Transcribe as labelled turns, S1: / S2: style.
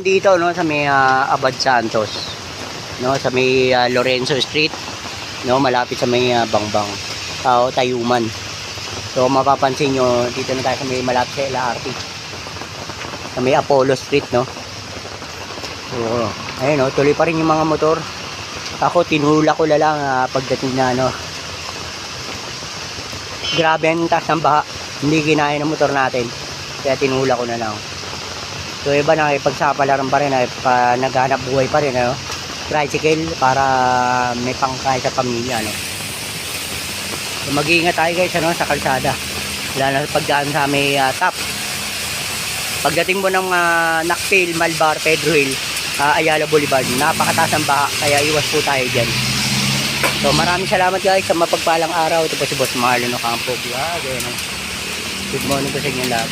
S1: Dito no sa may ah, Abad Santos. No sa may ah, Lorenzo Street. No malapit sa may ah, Bangbang. Tao Tayuman. So mapapansin nyo dito na tayo sa may malapit sa LRT. Sa may Apollo Street no. Oo. Ayun no, tuloy pa rin yung mga motor. Ako tinula ko lang ah, pagdating na ano. Grabe ang taas ng baha. Hindi kinaya ng motor natin. Kaya tinula ko na lang. So iba na ipagsapalaran pa rin pa, naghanap buhay pa rin ano. Tricycle para may pangkaya sa pamilya no. So mag-iingat tayo guys ano sa kalsada. Lalo na pagdaan sa may ah, top. Pagdating mo ng uh, Nakpil, Malbar, Pedro Hill, ah, Ayala Boulevard, napakataas ang baha kaya iwas po tayo diyan. So maraming salamat guys sa mapagpalang araw. Ito po si Boss Marlon Ocampo. Vlog. Oh. Good morning po sa inyo lahat.